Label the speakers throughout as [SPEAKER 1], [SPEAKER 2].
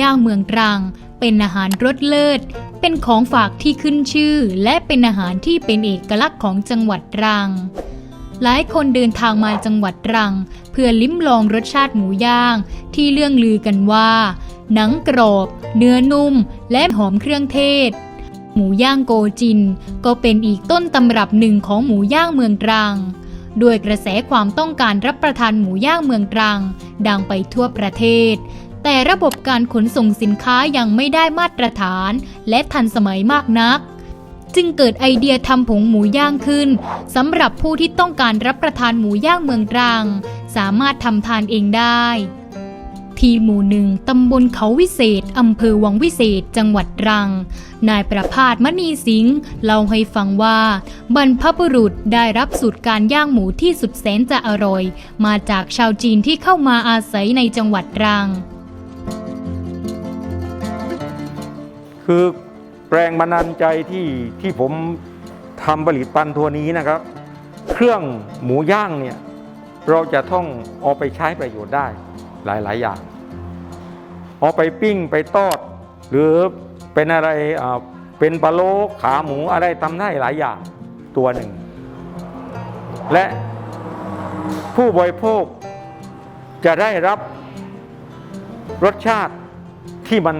[SPEAKER 1] ย่างเมืองตรัง เป็นอาหารรสเลิศ เป็นของฝากที่ขึ้นชื่อ และเป็นอาหารที่เป็นเอกลักษณ์ของจังหวัดตรัง หลายคนเดินทางมาจังหวัดตรัง เพื่อลิ้มลองรสชาติหมูย่าง ที่เรื่องลือกันว่า หนังกรอบ เนื้อนุ่ม และหอมเครื่องเทศ หมูย่างโกจิน ก็เป็นอีกต้นตำรับหนึ่งของหมูย่างเมืองตรังด้วยกระแสความต้องการรับประทานหมูย่างเมืองตรัง ดังไปทั่วประเทศ แต่ระบบการขนส่งสินค้ายังไม่ได้มาตรฐาน และทันสมัยมากนัก จึงเกิดไอเดียทำผงหมูย่างขึ้นสำหรับผู้ที่ต้องการรับประทานหมูย่างเมืองตรัง สามารถทำทานเองได้ ที่หมู่หนึ่งตำบลเขาวิเศษอำเภอวังวิเศษจังหวัดตรัง นายประพาสมณีสิงห์เล่าให้ฟังว่า บรรพบุรุษได้รับสูตรการย่างหมูที่สุดแสนจะอร่อย มาจากชาวจีนที่เข้ามาอาศัยในจังหวัดตรัง
[SPEAKER 2] คือแรงบันดาลใจที่ที่ผมทำผลิตภัณฑ์ตัวนี้นะครับ เครื่องหมูย่างเนี่ยเราจะต้องเอาไปใช้ประโยชน์ได้หลาย ๆ อย่าง เอาไปปิ้งไปทอด หรือเป็นอะไรเป็นปลาโลขาหมูอะไรทำได้หลายอย่างตัวหนึ่ง และผู้บริโภคจะได้รับรสชาติที่มัน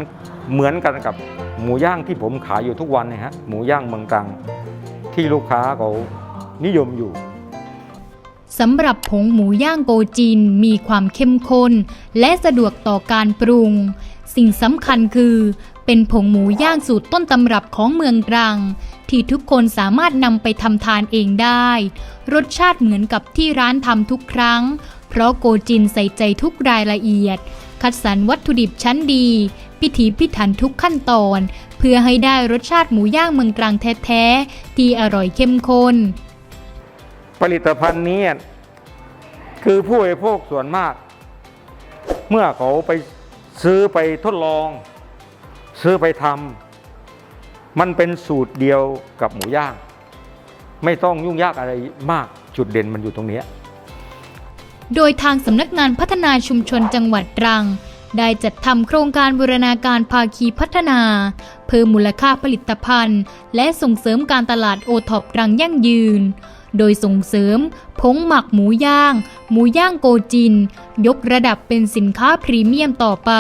[SPEAKER 2] เหมือนกันกับ หมูย่างที่ผมขายอยู่ทุกวันเนะฮะหมูย่างเมืองตรังที่ลูกค้าเขานิยมอยู่
[SPEAKER 1] สำหรับผงหมูย่างโกจินมีความเข้มข้น และสะดวกต่อการปรุง สิ่งสำคัญคือ เป็นผงหมูย่างสูตรต้นตำรับของเมืองตรัง ที่ทุกคนสามารถนำไปทำทานเองได้ รสชาติเหมือนกับที่ร้านทำทุกครั้ง เพราะโกจินใส่ใจทุกรายละเอียด คัดสรรวัตถุดิบชั้นดี พิถีพิถันทุกขั้นตอน เพื่อให้ได้รสชาติหมูย่างเมืองตรังแท้ๆ ที่อร่อยเข้มข้น
[SPEAKER 2] ผลิตภัณฑ์นี้คือผู้บริโภคส่วนมาก เมื่อเขาไปซื้อไปทดลอง ซื้อไปทำมันเป็นสูตรเดียวกับหมูย่าง ไม่ต้องยุ่งยากอะไรมากจุดเด่นมันอยู่ตรงนี้
[SPEAKER 1] โดยทางสำนักงานพัฒนาชุมชนจังหวัดตรัง ได้จัดทำโครงการบูรณาการภาคีพัฒนา เพิ่มมูลค่าผลิตภัณฑ์ และส่งเสริมการตลาดโอท็อปตรังยั่งยืน โดยส่งเสริมผงหมักหมูย่าง หมูย่างโกจิน ยกระดับเป็นสินค้าพรีเมียมต่อไป